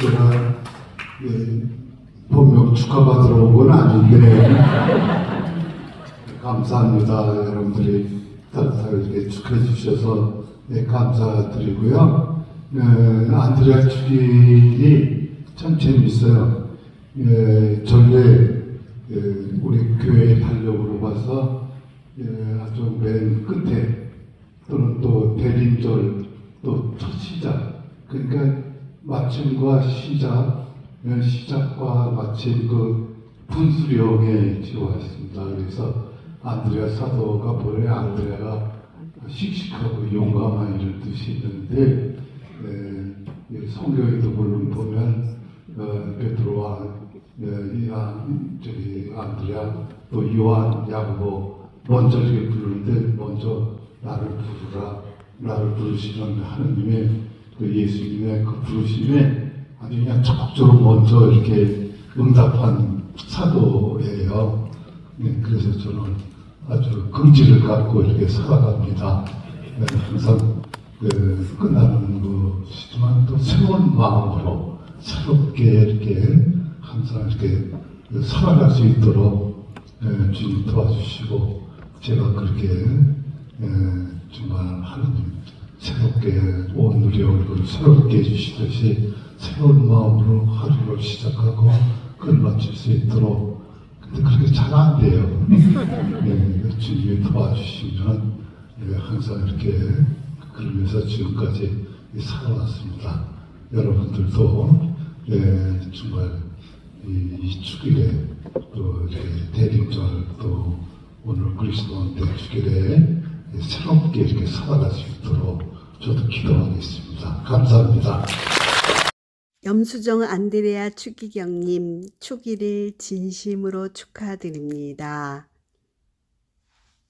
제가 예, 본명 축하받으러 온 건 아닌데. 감사합니다 여러분들이 따뜻하게 축하해 주셔서 네, 감사드리고요 예, 안드레아 축일이 참 재밌어요 예, 전례 예, 우리 교회 달력으로 봐서 예, 아주 맨 끝에 또는 또 대림절 또 첫 시작 그러니까 마침과 시작 어, 시작과 마침 그 분수령에 지어와 있습니다. 그래서 안드레아 사도가 뭐예요? 안드레아가 씩씩하고 에, 이 성경에도 물론 보면 어, 베드로와 어, 이 안- 저기 안드레아 또 요한 야고보 먼저 이렇게 부르는데 먼저 나를 부르라 나를 부르시는 하느님의 그 예수님의 그 부르심에 아주 그냥 적극적으로 먼저 이렇게 응답한 사도예요. 네, 그래서 저는 아주 긍지를 갖고 이렇게 살아갑니다. 네, 항상 그 끝나는 것이지만 또 새로운 마음으로 새롭게 이렇게 항상 이렇게 살아갈 수 있도록 예, 주님 도와주시고 제가 그렇게 예, 정말 하나님 새롭게 온 우리 얼굴을 새롭게 해주시듯이 새로운 마음으로 하루를 시작하고 끝 마칠 수 있도록 근데 그렇게 잘 안 돼요. 예, 주님이 도와주시면 예, 항상 이렇게 그러면서 지금까지 살아왔습니다. 여러분들도 예, 정말 이, 이 축일에 또 이렇게 대림절 또 오늘 그리스도한테 축일에 새롭게 이렇게 살아갈 수 있도록 저도 기도하겠습니다. 감사합니다. 염수정 안드레아 추기경님 초기를 진심으로 축하드립니다.